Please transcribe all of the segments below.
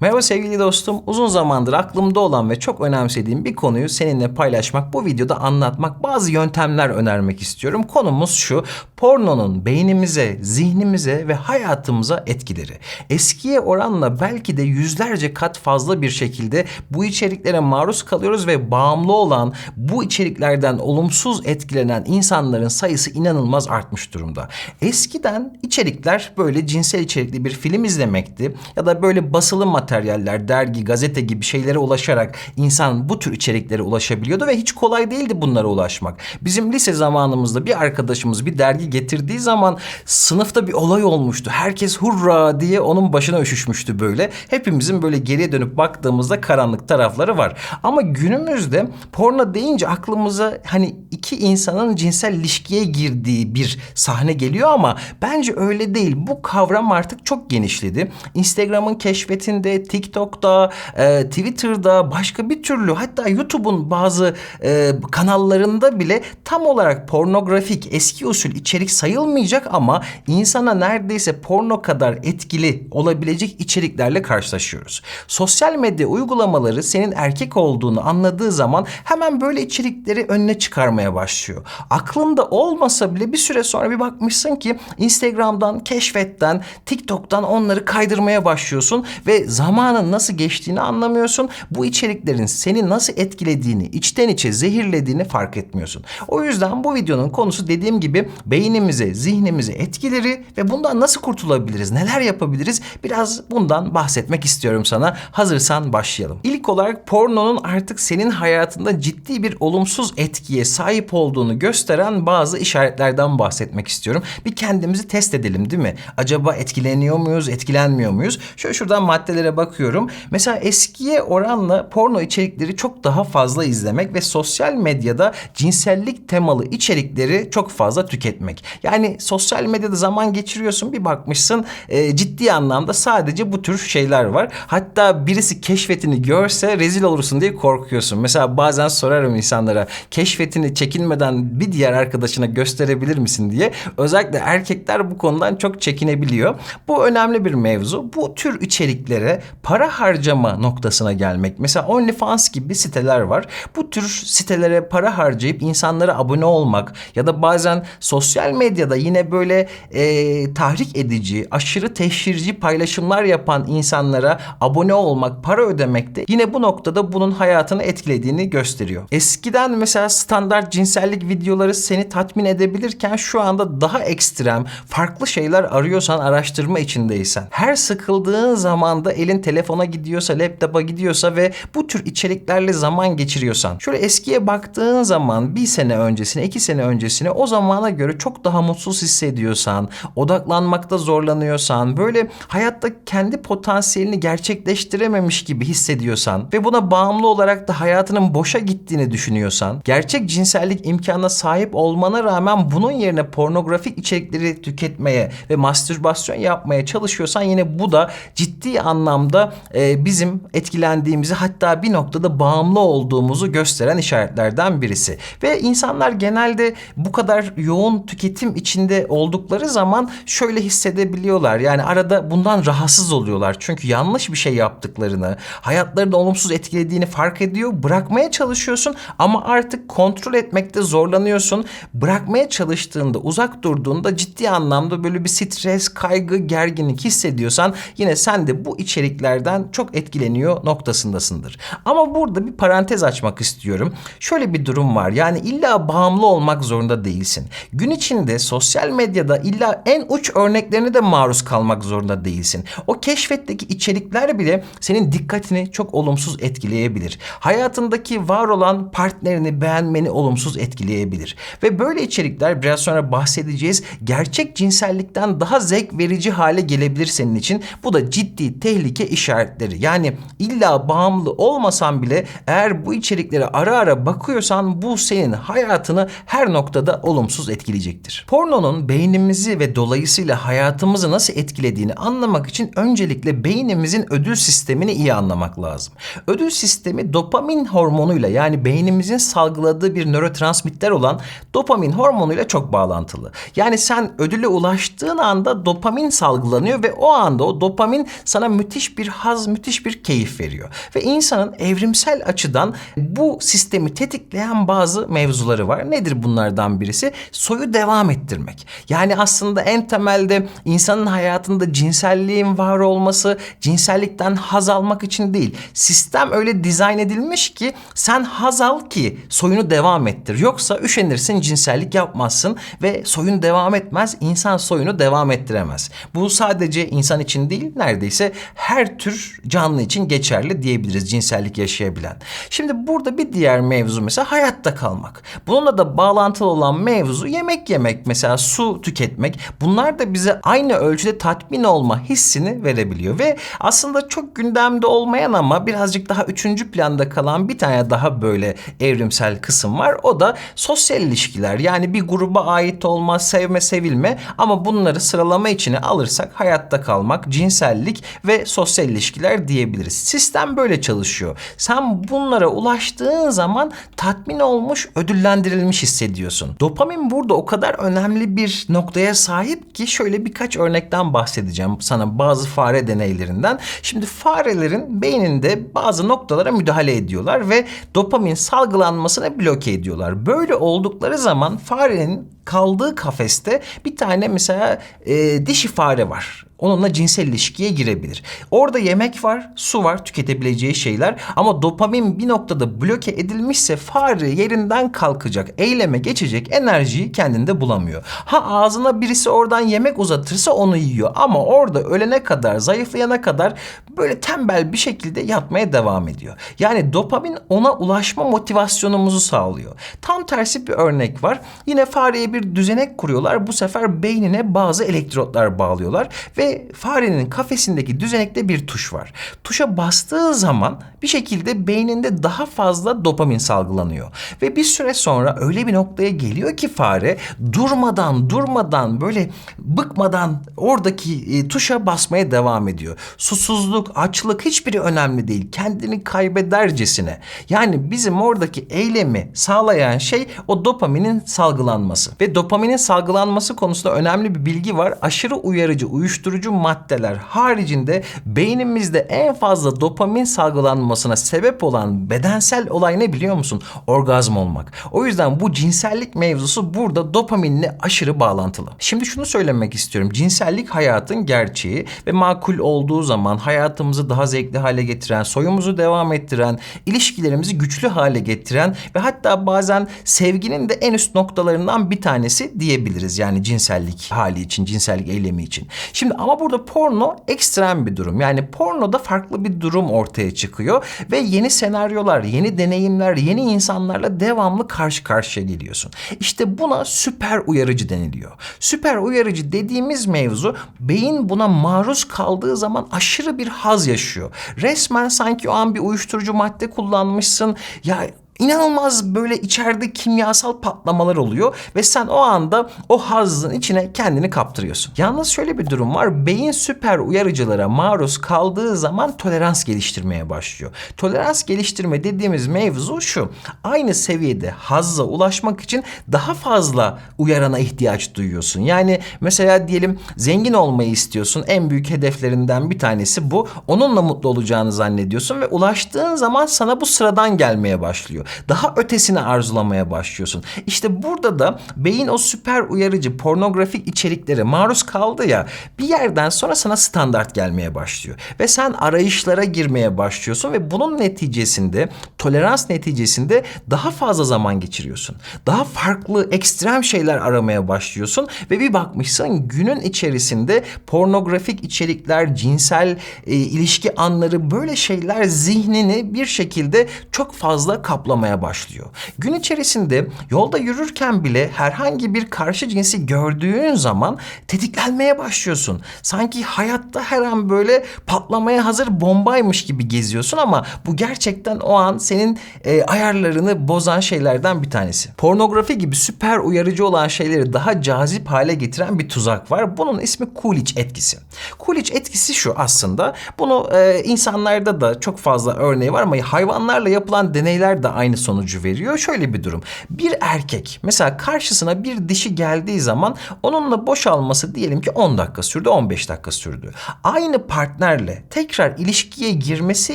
Merhaba sevgili dostum. Uzun zamandır aklımda olan ve çok önemsediğim bir konuyu seninle paylaşmak, bu videoda anlatmak, bazı yöntemler önermek istiyorum. Konumuz şu. Pornonun beynimize, zihnimize ve hayatımıza etkileri. Eskiye oranla belki de yüzlerce kat fazla bir şekilde bu içeriklere maruz kalıyoruz ve bağımlı olan, bu içeriklerden olumsuz etkilenen insanların sayısı inanılmaz artmış durumda. Eskiden içerikler böyle cinsel içerikli bir film izlemekti ya da böyle basılı materyaller, dergi, gazete gibi şeylere ulaşarak insan bu tür içeriklere ulaşabiliyordu ve hiç kolay değildi bunlara ulaşmak. Bizim lise zamanımızda bir arkadaşımız bir dergi getirdiği zaman sınıfta bir olay olmuştu. Herkes hurra diye onun başına üşüşmüştü böyle. Hepimizin böyle geriye dönüp baktığımızda karanlık tarafları var. Ama günümüzde porno deyince aklımıza hani iki insanın cinsel ilişkiye girdiği bir sahne geliyor ama bence öyle değil. Bu kavram artık çok genişledi. Instagram'ın keşfetinde, TikTok'ta, e, Twitter'da, başka bir türlü hatta YouTube'un bazı e, kanallarında bile tam olarak pornografik, eski usul içerik sayılmayacak ama insana neredeyse porno kadar etkili olabilecek içeriklerle karşılaşıyoruz. Sosyal medya uygulamaları senin erkek olduğunu anladığı zaman hemen böyle içerikleri önüne çıkarmaya başlıyor. Aklında olmasa bile bir süre sonra bir bakmışsın ki Instagram'dan, keşfetten, TikTok'tan onları kaydırmaya başlıyorsun ve zamanın nasıl geçtiğini anlamıyorsun. Bu içeriklerin seni nasıl etkilediğini, içten içe zehirlediğini fark etmiyorsun. O yüzden bu videonun konusu dediğim gibi beynimize, zihnimize etkileri ve bundan nasıl kurtulabiliriz, neler yapabiliriz biraz bundan bahsetmek istiyorum sana. Hazırsan başlayalım. İlk olarak pornonun artık senin hayatında ciddi bir olumsuz etkiye sahip olduğunu gösteren bazı işaretlerden bahsetmek istiyorum. Bir kendimizi test edelim değil mi? Acaba etkileniyor muyuz, etkilenmiyor muyuz? Şöyle şuradan maddelere bakıyorum. Mesela eskiye oranla porno içerikleri çok daha fazla izlemek ve sosyal medyada cinsellik temalı içerikleri çok fazla tüketmek. Yani sosyal medyada zaman geçiriyorsun bir bakmışsın e, ciddi anlamda sadece bu tür şeyler var. Hatta birisi keşfetini görse rezil olursun diye korkuyorsun. Mesela bazen sorarım insanlara keşfetini çekinmeden bir diğer arkadaşına gösterebilir misin diye. Özellikle erkekler bu konudan çok çekinebiliyor. Bu önemli bir mevzu. Bu tür içeriklere para harcama noktasına gelmek. Mesela OnlyFans gibi siteler var. Bu tür sitelere para harcayıp insanlara abone olmak ya da bazen sosyal medyada yine böyle e, tahrik edici, aşırı teşhirci paylaşımlar yapan insanlara abone olmak, para ödemek de yine bu noktada bunun hayatını etkilediğini gösteriyor. Eskiden mesela standart cinsellik videoları seni tatmin edebilirken şu anda daha ekstrem, farklı şeyler arıyorsan, araştırma içindeysen, her sıkıldığın zamanda elin telefona gidiyorsa, laptopa gidiyorsa ve bu tür içeriklerle zaman geçiriyorsan, şöyle eskiye baktığın zaman bir sene öncesine, iki sene öncesine o zamana göre çok daha mutsuz hissediyorsan, odaklanmakta zorlanıyorsan, böyle hayatta kendi potansiyelini gerçekleştirememiş gibi hissediyorsan ve buna bağımlı olarak da hayatının boşa gittiğini düşünüyorsan, gerçek cinsellik imkanına sahip olmana rağmen bunun yerine pornografik içerikleri tüketmeye ve mastürbasyon yapmaya çalışıyorsan yine bu da ciddi anlamda e, bizim etkilendiğimizi hatta bir noktada bağımlı olduğumuzu gösteren işaretlerden birisi. Ve insanlar genelde bu kadar yoğun tüketim içinde oldukları zaman şöyle hissedebiliyorlar. Yani arada bundan rahatsız oluyorlar. Çünkü yanlış bir şey yaptıklarını, hayatlarını olumsuz etkilediğini fark ediyor. Bırakmaya çalışıyorsun ama artık kontrol etmekte zorlanıyorsun. Bırakmaya çalıştığında, uzak durduğunda ciddi anlamda böyle bir stres, kaygı, gerginlik hissediyorsan yine sen de bu içeriklerden çok etkileniyor noktasındasındır. Ama burada bir parantez açmak istiyorum. Şöyle bir durum var. Yani illa bağımlı olmak zorunda değilsin. Gün içinde sosyal medyada illa en uç örneklerine de maruz kalmak zorunda değilsin. O keşfetteki içerikler bile senin dikkatini çok olumsuz etkileyebilir. Hayatındaki var olan partnerini beğenmeni olumsuz etkileyebilir. Ve böyle içerikler biraz sonra bahsedeceğiz. Gerçek cinsellikten daha zevk verici hale gelebilir senin için. Bu da ciddi tehlike işaretleri. Yani illa bağımlı olmasan bile eğer bu içeriklere ara ara bakıyorsan bu senin hayatını her noktada olumsuz etkileyecektir. Pornonun beynimizi ve dolayısıyla hayatımızı nasıl etkilediğini anlamak için öncelikle beynimizin ödül sistemini iyi anlamak lazım. Ödül sistemi dopamin hormonuyla yani beynimizin salgıladığı bir nörotransmitter olan dopamin hormonuyla çok bağlantılı. Yani sen ödüle ulaştığın anda dopamin salgılanıyor ve o anda o dopamin sana müthiş bir haz, müthiş bir keyif veriyor. Ve insanın evrimsel açıdan bu sistemi tetikleyen bazı mevzuları var. Nedir bunlardan birisi? Soyu devam ettirmek. Yani aslında en temelde insanın hayatında cinselliğin var olması, cinsellikten haz almak için değil. Sistem öyle dizayn edilmiş ki sen haz al ki soyunu devam ettir. Yoksa üşenirsin, cinsellik yapmazsın ve soyun devam etmez, insan soyunu devam ettiremez. Bu sadece insan için değil, neredeyse her tür canlı için geçerli diyebiliriz cinsellik yaşayabilen. Şimdi burada bir diğer mevzu mesela hayatta kalmak. Bununla da bağlantılı olan mevzu yemek yemek mesela su tüketmek. Bunlar da bize aynı ölçüde tatmin olma hissini verebiliyor ve aslında çok gündemde olmayan ama birazcık daha üçüncü planda kalan bir tane daha böyle evrimsel kısım var. O da sosyal ilişkiler. Yani bir gruba ait olma, sevme, sevilme ama bunları sıralama içine alırsak hayatta kalmak, cinsellik ve sosyal ilişkiler diyebiliriz. Sistem böyle çalışıyor. Sen bunlara ulaştığın zaman tatmin olmuş, ödüllendirilmiş hissediyorsun. Dopamin burada o kadar önemli bir noktaya sahip ki şöyle birkaç örnekten bahsedeceğim sana bazı fare deneylerinden. Şimdi farelerin beyninde bazı noktalara müdahale ediyorlar ve dopamin salgılanmasını bloke ediyorlar. Böyle oldukları zaman farenin kaldığı kafeste bir tane mesela e, dişi fare var. Onunla cinsel ilişkiye girebilir. Orada yemek var, su var, tüketebileceği şeyler ama dopamin bir noktada bloke edilmişse fare yerinden kalkacak, eyleme geçecek enerjiyi kendinde bulamıyor. Ha ağzına birisi oradan yemek uzatırsa onu yiyor ama orada ölene kadar, zayıflayana kadar böyle tembel bir şekilde yatmaya devam ediyor. Yani dopamin ona ulaşma motivasyonumuzu sağlıyor. Tam tersi bir örnek var. Yine fareye bir düzenek kuruyorlar. Bu sefer beynine bazı elektrotlar bağlıyorlar ve farenin kafesindeki düzenekte bir tuş var. Tuşa bastığı zaman bir şekilde beyninde daha fazla dopamin salgılanıyor. Ve bir süre sonra öyle bir noktaya geliyor ki fare durmadan durmadan böyle bıkmadan oradaki e, tuşa basmaya devam ediyor. Susuzluk, açlık hiçbiri önemli değil. Kendini kaybedercesine. Yani bizim oradaki eylemi sağlayan şey o dopaminin salgılanması. Ve dopaminin salgılanması konusunda önemli bir bilgi var. Aşırı uyarıcı, uyuşturucu maddeler haricinde beynimizde en fazla dopamin salgılanmasına sebep olan bedensel olay ne biliyor musun? Orgazm olmak. O yüzden bu cinsellik mevzusu burada dopaminle aşırı bağlantılı. Şimdi şunu söylemek istiyorum. Cinsellik hayatın gerçeği ve makul olduğu zaman hayatımızı daha zevkli hale getiren, soyumuzu devam ettiren, ilişkilerimizi güçlü hale getiren ve hatta bazen sevginin de en üst noktalarından bir tanesi diyebiliriz. Yani cinsellik hali için, cinsellik eylemi için. Şimdi ama burada porno ekstrem bir durum. Yani pornoda farklı bir durum ortaya çıkıyor ve yeni senaryolar, yeni deneyimler, yeni insanlarla devamlı karşı karşıya geliyorsun. İşte buna süper uyarıcı deniliyor. Süper uyarıcı dediğimiz mevzu beyin buna maruz kaldığı zaman aşırı bir haz yaşıyor. Resmen sanki o an bir uyuşturucu madde kullanmışsın. Ya İnanılmaz böyle içeride kimyasal patlamalar oluyor ve sen o anda o hazzın içine kendini kaptırıyorsun. Yalnız şöyle bir durum var. Beyin süper uyarıcılara maruz kaldığı zaman tolerans geliştirmeye başlıyor. Tolerans geliştirme dediğimiz mevzu şu. Aynı seviyede hazza ulaşmak için daha fazla uyarana ihtiyaç duyuyorsun. Yani mesela diyelim zengin olmayı istiyorsun. En büyük hedeflerinden bir tanesi bu. Onunla mutlu olacağını zannediyorsun ve ulaştığın zaman sana bu sıradan gelmeye başlıyor daha ötesini arzulamaya başlıyorsun. İşte burada da beyin o süper uyarıcı pornografik içeriklere maruz kaldı ya bir yerden sonra sana standart gelmeye başlıyor. Ve sen arayışlara girmeye başlıyorsun ve bunun neticesinde tolerans neticesinde daha fazla zaman geçiriyorsun. Daha farklı ekstrem şeyler aramaya başlıyorsun ve bir bakmışsın günün içerisinde pornografik içerikler, cinsel e, ilişki anları böyle şeyler zihnini bir şekilde çok fazla kaplamaya başlıyor. Gün içerisinde yolda yürürken bile herhangi bir karşı cinsi gördüğün zaman tetiklenmeye başlıyorsun. Sanki hayatta her an böyle patlamaya hazır bombaymış gibi geziyorsun ama bu gerçekten o an senin e, ayarlarını bozan şeylerden bir tanesi. Pornografi gibi süper uyarıcı olan şeyleri daha cazip hale getiren bir tuzak var. Bunun ismi Coolidge etkisi. Coolidge etkisi şu aslında. Bunu e, insanlarda da çok fazla örneği var ama hayvanlarla yapılan deneyler de aynı aynı sonucu veriyor. Şöyle bir durum. Bir erkek mesela karşısına bir dişi geldiği zaman onunla boşalması diyelim ki 10 dakika sürdü, 15 dakika sürdü. Aynı partnerle tekrar ilişkiye girmesi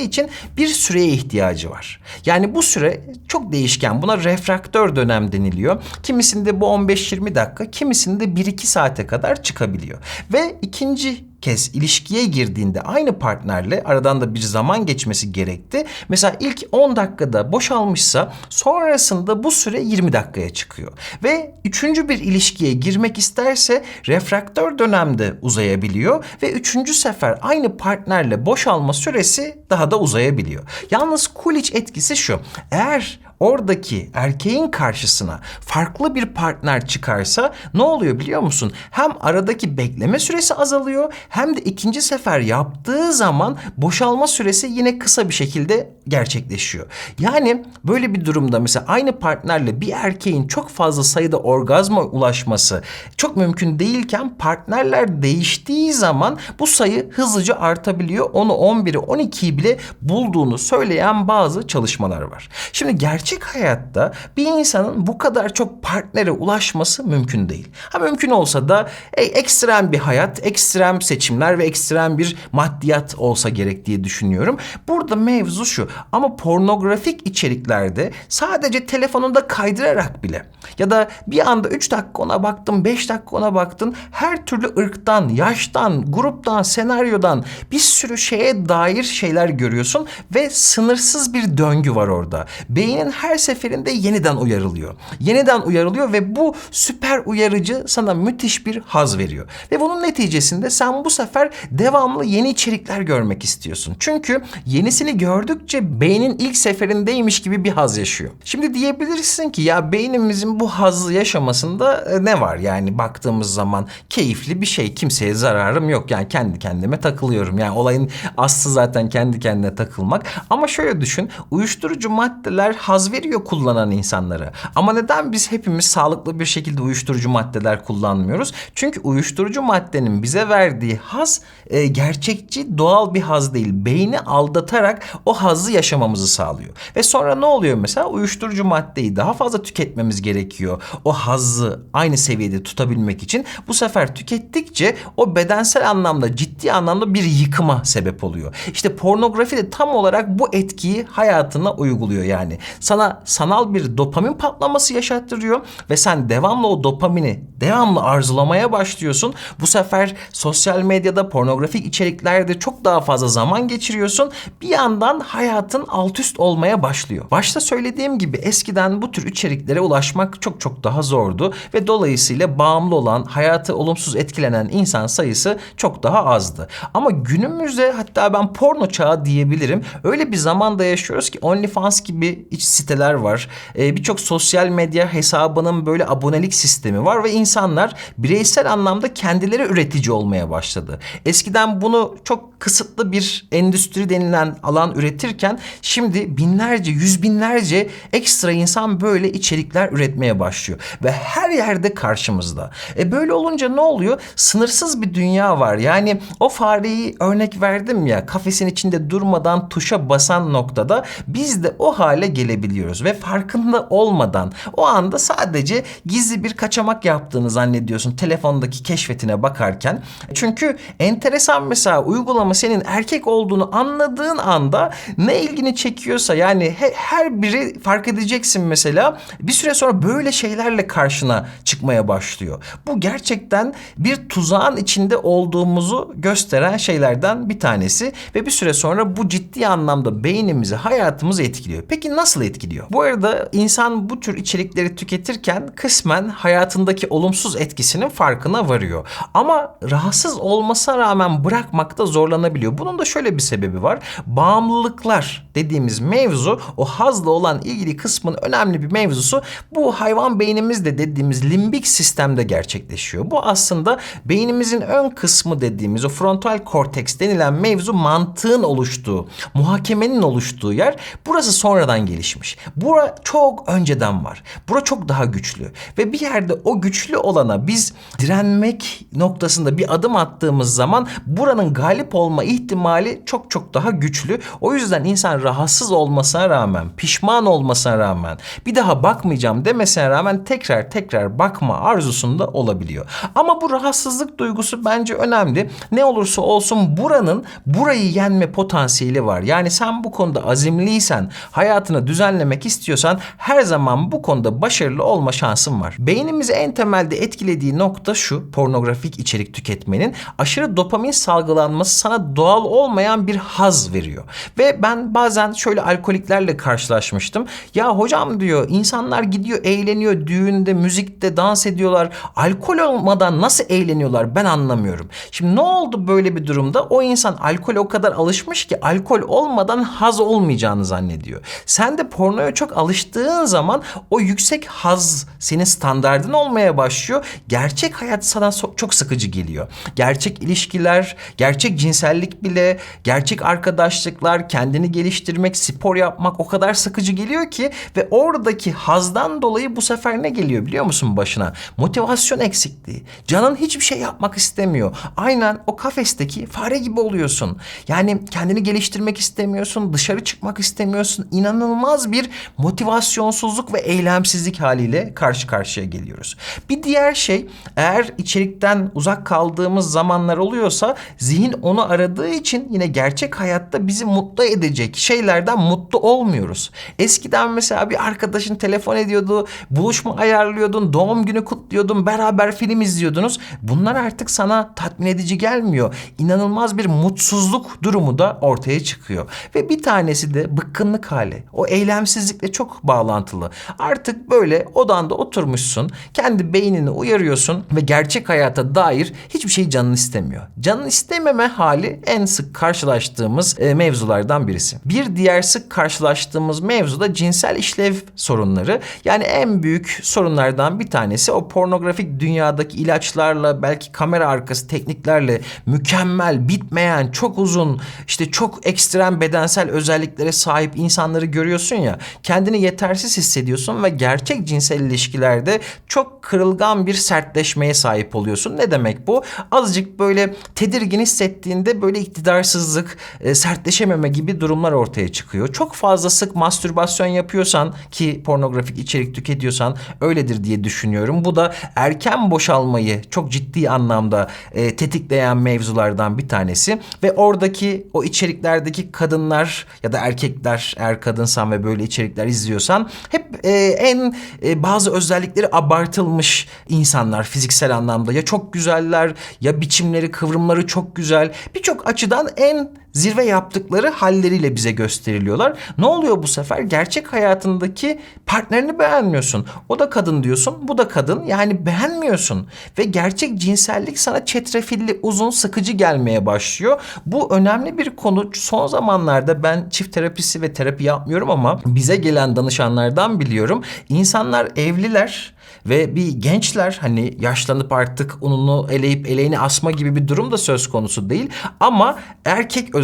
için bir süreye ihtiyacı var. Yani bu süre çok değişken. Buna refraktör dönem deniliyor. Kimisinde bu 15-20 dakika, kimisinde 1-2 saate kadar çıkabiliyor. Ve ikinci kez ilişkiye girdiğinde aynı partnerle aradan da bir zaman geçmesi gerekti. Mesela ilk 10 dakikada boşalmışsa sonrasında bu süre 20 dakikaya çıkıyor. Ve üçüncü bir ilişkiye girmek isterse refraktör dönemde uzayabiliyor ve üçüncü sefer aynı partnerle boşalma süresi daha da uzayabiliyor. Yalnız Coolidge etkisi şu. Eğer oradaki erkeğin karşısına farklı bir partner çıkarsa ne oluyor biliyor musun? Hem aradaki bekleme süresi azalıyor hem de ikinci sefer yaptığı zaman boşalma süresi yine kısa bir şekilde gerçekleşiyor. Yani böyle bir durumda mesela aynı partnerle bir erkeğin çok fazla sayıda orgazma ulaşması çok mümkün değilken partnerler değiştiği zaman bu sayı hızlıca artabiliyor. Onu 11'i 12'yi bile bulduğunu söyleyen bazı çalışmalar var. Şimdi gerçek hayatta bir insanın bu kadar çok partnere ulaşması mümkün değil. Ha mümkün olsa da e, ekstrem bir hayat, ekstrem seçimler ve ekstrem bir maddiyat olsa gerek diye düşünüyorum. Burada mevzu şu ama pornografik içeriklerde sadece telefonunda kaydırarak bile ya da bir anda 3 dakika ona baktın, 5 dakika ona baktın her türlü ırktan, yaştan, gruptan, senaryodan bir sürü şeye dair şeyler görüyorsun ve sınırsız bir döngü var orada. Beynin her seferinde yeniden uyarılıyor. Yeniden uyarılıyor ve bu süper uyarıcı sana müthiş bir haz veriyor. Ve bunun neticesinde sen bu sefer devamlı yeni içerikler görmek istiyorsun. Çünkü yenisini gördükçe beynin ilk seferindeymiş gibi bir haz yaşıyor. Şimdi diyebilirsin ki ya beynimizin bu hazzı yaşamasında e, ne var? Yani baktığımız zaman keyifli bir şey. Kimseye zararım yok. Yani kendi kendime takılıyorum. Yani olayın aslı zaten kendi kendine takılmak. Ama şöyle düşün. Uyuşturucu maddeler haz veriyor kullanan insanlara. Ama neden biz hepimiz sağlıklı bir şekilde uyuşturucu maddeler kullanmıyoruz? Çünkü uyuşturucu maddenin bize verdiği haz e, gerçekçi, doğal bir haz değil. Beyni aldatarak o hazzı yaşamamızı sağlıyor. Ve sonra ne oluyor mesela? Uyuşturucu maddeyi daha fazla tüketmemiz gerekiyor. O hazzı aynı seviyede tutabilmek için bu sefer tükettikçe o bedensel anlamda ciddi anlamda bir yıkıma sebep oluyor. İşte pornografi de tam olarak bu etkiyi hayatına uyguluyor yani. Sana sanal bir dopamin patlaması yaşattırıyor ve sen devamlı o dopamini devamlı arzulamaya başlıyorsun. Bu sefer sosyal medyada pornografik içeriklerde çok daha fazla zaman geçiriyorsun. Bir yandan hayatın alt üst olmaya başlıyor. Başta söylediğim gibi eskiden bu tür içeriklere ulaşmak çok çok daha zordu ve dolayısıyla bağımlı olan, hayatı olumsuz etkilenen insan sayısı çok daha azdı. Ama günümüzde hatta ben porno çağı diyebilirim. Öyle bir zamanda yaşıyoruz ki OnlyFans gibi iç siteler var. Ee, Birçok sosyal medya hesabının böyle abonelik sistemi var ve insanlar bireysel anlamda kendileri üretici olmaya başladı. Eskiden bunu çok kısıtlı bir endüstri denilen alan üretirken şimdi binlerce, yüz binlerce ekstra insan böyle içerikler üretmeye başlıyor. Ve her yerde karşımızda. E böyle olunca ne oluyor? Sınırsız bir dünya var. Yani o fareyi örnek verdim ya kafesin içinde durmadan tuşa basan noktada biz de o hale gelebiliyoruz. Ve farkında olmadan o anda sadece gizli bir kaçamak yaptığını zannediyorsun telefondaki keşfetine bakarken. Çünkü enteresan mesela uygulama senin erkek olduğunu anladığın anda ne ilgini çekiyorsa yani he- her biri fark edeceksin mesela bir süre sonra böyle şeylerle karşına çıkmaya başlıyor. Bu gerçekten bir tuzağın içinde olduğumuzu gösteren şeylerden bir tanesi ve bir süre sonra bu ciddi anlamda beynimizi, hayatımızı etkiliyor. Peki nasıl etkiliyor? Bu arada insan bu tür içerikleri tüketirken kısmen hayatındaki olumsuz etkisinin farkına varıyor. Ama rahatsız olmasına rağmen bırakmakta zorlanabiliyor. Bunun da şöyle bir sebebi var. Bağımlılıklar dediğimiz mevzu o hazla olan ilgili kısmın önemli bir mevzusu bu hayvan beynimizde dediğimiz limbik sistemde gerçekleşiyor. Bu aslında beynimizin ön kısmı dediğimiz o frontal korteks denilen mevzu mantığın oluştuğu, muhakemenin oluştuğu yer. Burası sonradan gelişmiş. Bura çok önceden var. Bura çok daha güçlü ve bir yerde o güçlü olana biz direnmek noktasında bir adım attığımız zaman buranın galip olma ihtimali çok çok daha güçlü. O yüzden insan rahatsız olmasına rağmen, pişman olmasına rağmen, bir daha bakmayacağım demesine rağmen tekrar tekrar bakma arzusunda olabiliyor. Ama bu rahatsızlık duygusu bence önemli. Ne olursa olsun buranın burayı yenme potansiyeli var. Yani sen bu konuda azimliysen, hayatını düzenlemek istiyorsan her zaman bu konuda başarılı olma şansın var. Beynimizi en temelde etkilediği nokta şu pornografik içerik tüketmenin aşırı dopamin salgılanması sana doğal olmayan bir haz veriyor. Ve ben bazen şöyle alkoliklerle karşılaşmıştım. Ya hocam diyor insanlar gidiyor eğleniyor düğünde, müzikte dans ediyorlar. Alkol olmadan nasıl eğleniyorlar ben anlamıyorum. Şimdi ne oldu böyle bir durumda? O insan alkol o kadar alışmış ki alkol olmadan haz olmayacağını zannediyor. Sen de pornoya çok alıştığın zaman o yüksek haz senin standardın olmaya başlıyor. Gerçek hayat sana çok sıkıcı geliyor. Gerçek ilişkiler, gerçek cinsellik bile, gerçek arkadaşlıklar, kendini geliştirmek, spor yapmak o kadar sıkıcı geliyor ki ve oradaki hazdan dolayı bu sefer ne geliyor biliyor musun başına? Motivasyon eksikliği. Canın hiçbir şey yapmak istemiyor. Aynen o kafesteki fare gibi oluyorsun. Yani kendini geliştirmek istemiyorsun, dışarı çıkmak istemiyorsun. İnanılmaz bir motivasyonsuzluk ve eylemsizlik haliyle karşı karşıya geliyoruz. Bir diğer şey eğer içerikten uzak kaldığımız zamanlar oluyorsa zihin onu aradığı için yine gerçek hayatta bizi mutlu edecek şeylerden mutlu olmuyoruz. Eskiden mesela bir arkadaşın telefon ediyordu, buluşma ayarlıyordun, doğum günü kutluyordun, beraber film izliyordunuz. Bunlar artık sana tatmin edici gelmiyor. İnanılmaz bir mutsuzluk durumu da ortaya çıkıyor. Ve bir tanesi de bıkkınlık hali. O eylemsizlikle çok bağlantılı. Artık böyle odanda oturmuşsun, kendi beynini uyarıyorsun ve gerçek hayata dair hiçbir şey canın istemiyor. Canın istememe hali en sık karşılaştığımız e, mevzulardan birisi. Bir diğer sık karşılaştığımız mevzu da cinsel işlev sorunları. Yani en büyük sorunlardan bir tanesi o pornografik dünyadaki ilaçlarla belki kamera arkası tekniklerle mükemmel, bitmeyen, çok uzun, işte çok ekstrem bedensel özelliklere sahip insanları görüyorsun ya. Kendini yetersiz hissediyorsun ve gerçek cinsel ilişkilerde çok kırılgan bir sertleşmeye sahip oluyorsun. Ne demek bu? Azıcık böyle tedirgin hissettiğinde böyle iktidarsızlık, e, sertleşememe gibi durumlar ortaya çıkıyor. Çok fazla sık mastürbasyon yapıyorsan ki pornografik içerik tüketiyorsan öyledir diye düşünüyorum. Bu da erken boşalmayı çok ciddi anlamda e, tetikleyen mevzulardan bir tanesi ve oradaki o içeriklerdeki kadınlar ya da erkekler eğer kadınsan ve böyle içerikler izliyorsan hep e, en e, bazı özellikleri abartılmış insanlar fiziksel anlamda ya çok güzeller ya biçimleri kıvrımları çok güzel birçok açıdan en zirve yaptıkları halleriyle bize gösteriliyorlar. Ne oluyor bu sefer? Gerçek hayatındaki partnerini beğenmiyorsun. O da kadın diyorsun, bu da kadın. Yani beğenmiyorsun. Ve gerçek cinsellik sana çetrefilli, uzun, sıkıcı gelmeye başlıyor. Bu önemli bir konu. Son zamanlarda ben çift terapisi ve terapi yapmıyorum ama bize gelen danışanlardan biliyorum. İnsanlar evliler ve bir gençler hani yaşlanıp artık ununu eleyip eleğini asma gibi bir durum da söz konusu değil. Ama erkek özellikle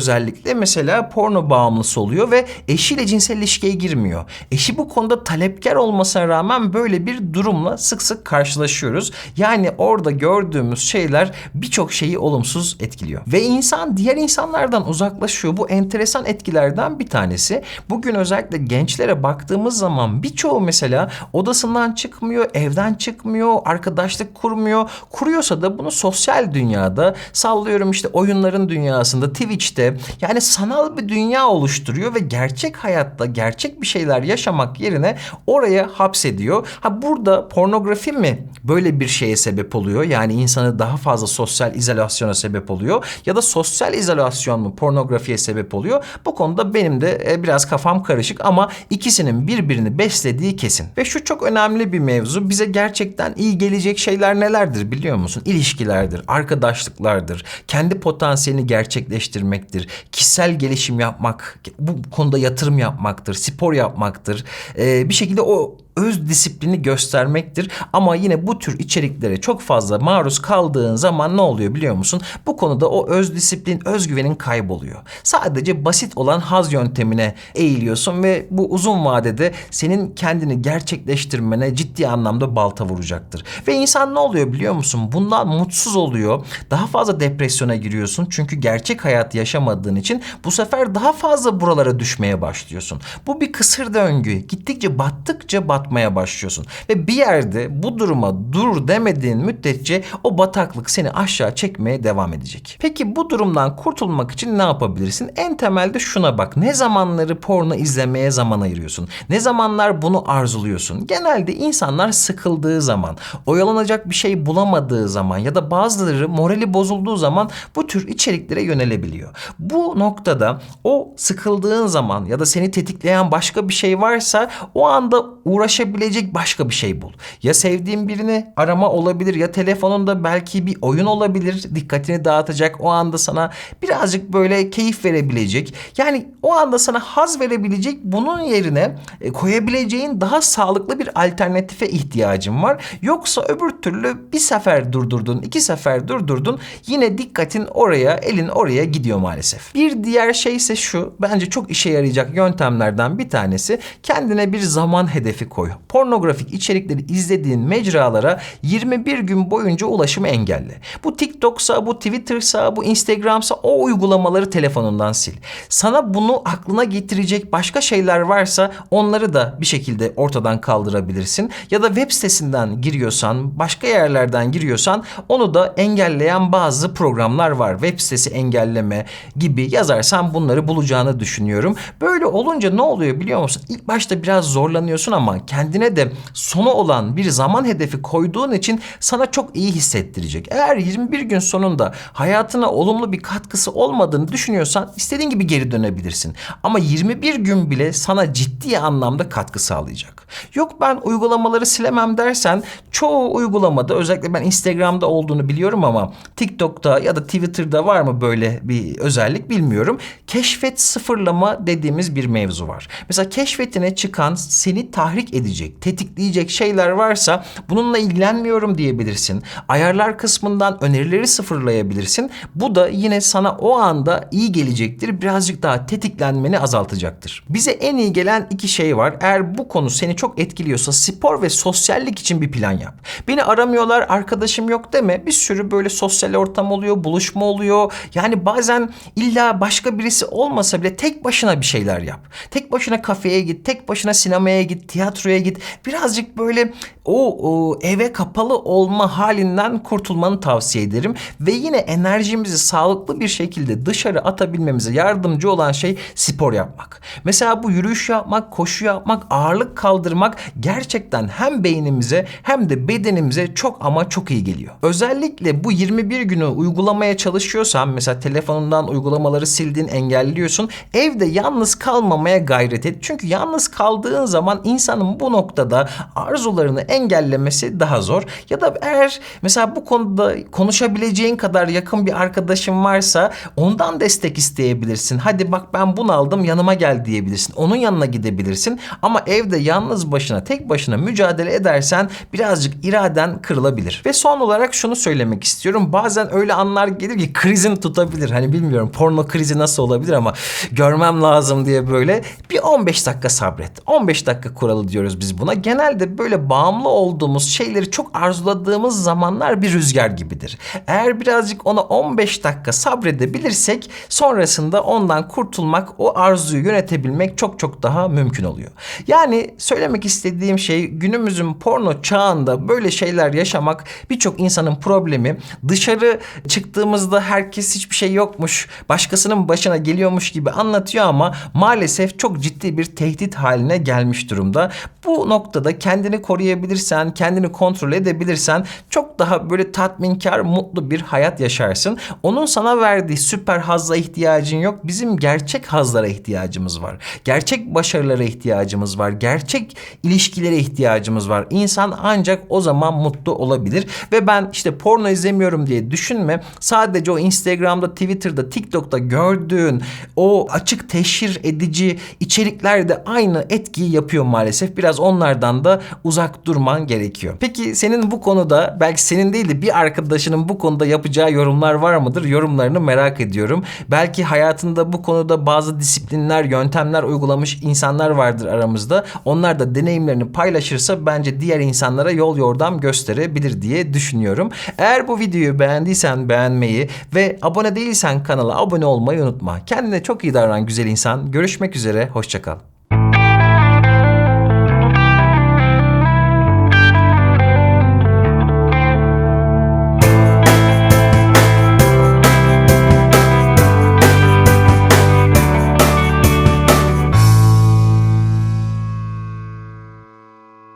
mesela porno bağımlısı oluyor ve eşiyle cinsel ilişkiye girmiyor. Eşi bu konuda talepkar olmasına rağmen böyle bir durumla sık sık karşılaşıyoruz. Yani orada gördüğümüz şeyler birçok şeyi olumsuz etkiliyor. Ve insan diğer insanlardan uzaklaşıyor. Bu enteresan etkilerden bir tanesi. Bugün özellikle gençlere baktığımız zaman birçoğu mesela odasından çıkmıyor, evden çıkmıyor, arkadaşlık kurmuyor. Kuruyorsa da bunu sosyal dünyada sallıyorum işte oyunların dünyasında, Twitch'te yani sanal bir dünya oluşturuyor ve gerçek hayatta gerçek bir şeyler yaşamak yerine oraya hapsediyor. Ha burada pornografi mi böyle bir şeye sebep oluyor? Yani insanı daha fazla sosyal izolasyona sebep oluyor ya da sosyal izolasyon mu pornografiye sebep oluyor? Bu konuda benim de e, biraz kafam karışık ama ikisinin birbirini beslediği kesin. Ve şu çok önemli bir mevzu. Bize gerçekten iyi gelecek şeyler nelerdir biliyor musun? İlişkilerdir, arkadaşlıklardır, kendi potansiyelini gerçekleştirmektir, kişisel gelişim yapmak, bu konuda yatırım yapmaktır, spor yapmaktır. Ee, bir şekilde o öz disiplini göstermektir. Ama yine bu tür içeriklere çok fazla maruz kaldığın zaman ne oluyor biliyor musun? Bu konuda o öz disiplin, özgüvenin kayboluyor. Sadece basit olan haz yöntemine eğiliyorsun ve bu uzun vadede senin kendini gerçekleştirmene ciddi anlamda balta vuracaktır. Ve insan ne oluyor biliyor musun? Bundan mutsuz oluyor. Daha fazla depresyona giriyorsun. Çünkü gerçek hayat yaşamadığın için bu sefer daha fazla buralara düşmeye başlıyorsun. Bu bir kısır döngü. Gittikçe battıkça batmaya başlıyorsun. Ve bir yerde bu duruma dur demediğin müddetçe o bataklık seni aşağı çekmeye devam edecek. Peki bu durumdan kurtulmak için ne yapabilirsin? En temelde şuna bak. Ne zamanları porno izlemeye zaman ayırıyorsun? Ne zamanlar bunu arzuluyorsun? Genelde insanlar sıkıldığı zaman, oyalanacak bir şey bulamadığı zaman ya da bazıları morali bozulduğu zaman bu tür içeriklere yönelebiliyor. Bu noktada o sıkıldığın zaman ya da seni tetikleyen başka bir şey varsa o anda uğraşabilecek başka bir şey bul. Ya sevdiğin birini arama olabilir ya telefonunda belki bir oyun olabilir. Dikkatini dağıtacak o anda sana birazcık böyle keyif verebilecek. Yani o anda sana haz verebilecek bunun yerine e, koyabileceğin daha sağlıklı bir alternatife ihtiyacın var. Yoksa öbür türlü bir sefer durdurdun, iki sefer durdurdun yine dikkatin oraya, elin oraya gidiyor maalesef. Bir diğer şey ise şu, bence çok işe yarayacak yöntemlerden bir tanesi kendine bir zaman hedefi koy. Pornografik içerikleri izlediğin mecralara 21 gün boyunca ulaşımı engelle. Bu TikTok'sa, bu Twitter'sa, bu Instagram'sa o uygulamaları telefonundan sil. Sana bunu aklına getirecek başka şeyler varsa onları da bir şekilde ortadan kaldırabilirsin. Ya da web sitesinden giriyorsan, başka yerlerden giriyorsan onu da engelleyen bazı programlar var. Web sitesi engelleme gibi yazarsan bunları bulacağını düşünüyorum. Böyle olunca ne oluyor biliyor musun? İlk başta biraz zorlanıyorsun ama kendine de sonu olan bir zaman hedefi koyduğun için sana çok iyi hissettirecek. Eğer 21 gün sonunda hayatına olumlu bir katkısı olmadığını düşünüyorsan istediğin gibi geri dönebilirsin. Ama 21 gün bile sana ciddi anlamda katkı sağlayacak. Yok ben uygulamaları silemem dersen çoğu uygulamada özellikle ben Instagram'da olduğunu biliyorum ama TikTok'ta ya da Twitter'da var mı böyle bir özellik bilmiyorum. Keşfet sıfırlama dediğimiz bir mevzu var. Mesela keşfetine çıkan seni tahrik edecek, tetikleyecek şeyler varsa bununla ilgilenmiyorum diyebilirsin. Ayarlar kısmından önerileri sıfırlayabilirsin. Bu da yine sana o anda iyi gelecektir. Birazcık daha tetiklenmeni azaltacaktır. Bize en iyi gelen iki şey var. Eğer bu konu seni çok etkiliyorsa spor ve sosyallik için bir plan yap. Beni aramıyorlar, arkadaşım yok deme. Bir sürü böyle sosyal ortam oluyor, buluşma oluyor. Yani bazen illa başka birisi olmasa bile tek başına bir şeyler yap. Tek başına kafeye git, tek başına sinemaya git, tiyatroya git. Birazcık böyle o, o eve kapalı olma halinden kurtulmanı tavsiye ederim. Ve yine enerjimizi sağlıklı bir şekilde dışarı atabilmemize yardımcı olan şey spor yapmak. Mesela bu yürüyüş yapmak, koşu yapmak, ağırlık kaldırmak gerçekten hem beynimize hem de bedenimize çok ama çok iyi geliyor. Özellikle bu 21 günü uygulamaya çalışıyorsan mesela telefonundan uygulamaları sildin, engelliyorsun. Evde yalnız kalmamaya gayret et. Çünkü yalnız kaldığın zaman insanın bu noktada arzularını engellemesi daha zor. Ya da eğer mesela bu konuda konuşabileceğin kadar yakın bir arkadaşın varsa ondan destek isteyebilirsin. Hadi bak ben bunu aldım yanıma gel diyebilirsin. Onun yanına gidebilirsin. Ama evde yalnız başına tek başına mücadele edersen birazcık iraden kırılabilir. Ve son olarak şunu söylemek istiyorum. Bazen öyle anlar gelir ki krizin tutabilir. Hani bilmiyorum porno krizi nasıl olabilir ama görmem lazım diye böyle bir 15 dakika sabret. 15 dakika kuralı diyoruz biz buna. Genelde böyle bağımlı olduğumuz şeyleri çok arzuladığımız zamanlar bir rüzgar gibidir. Eğer birazcık ona 15 dakika sabredebilirsek sonrasında ondan kurtulmak, o arzuyu yönetebilmek çok çok daha mümkün oluyor. Yani söylemek istediğim şey günümüzün porno çağında böyle şeyler yaşamak birçok insanın problemi. Dışarı çıktığımızda herkes hiçbir şey yokmuş, başkasının başına geliyormuş gibi anlatıyor ama maalesef çok ciddi bir tehdit haline gelmiş durumda. Bu noktada kendini koruyabilirsen, kendini kontrol edebilirsen çok daha böyle tatminkar, mutlu bir hayat yaşarsın. Onun sana verdiği süper hazla ihtiyacın yok. Bizim gerçek hazlara ihtiyacımız var. Gerçek başarılara ihtiyacımız var. Gerçek ilişkilere ihtiyacımız var. İnsan ancak o zaman mutlu olabilir. Ve ben işte porno izlemiyorum diye düşünme. Sadece o Instagram'da, Twitter'da, TikTok'ta gördüğün o açık teşhir edici içerikler de aynı etkiyi yapıyor maalesef. Biraz biraz onlardan da uzak durman gerekiyor. Peki senin bu konuda belki senin değil de bir arkadaşının bu konuda yapacağı yorumlar var mıdır? Yorumlarını merak ediyorum. Belki hayatında bu konuda bazı disiplinler, yöntemler uygulamış insanlar vardır aramızda. Onlar da deneyimlerini paylaşırsa bence diğer insanlara yol yordam gösterebilir diye düşünüyorum. Eğer bu videoyu beğendiysen beğenmeyi ve abone değilsen kanala abone olmayı unutma. Kendine çok iyi davran güzel insan. Görüşmek üzere, hoşçakal.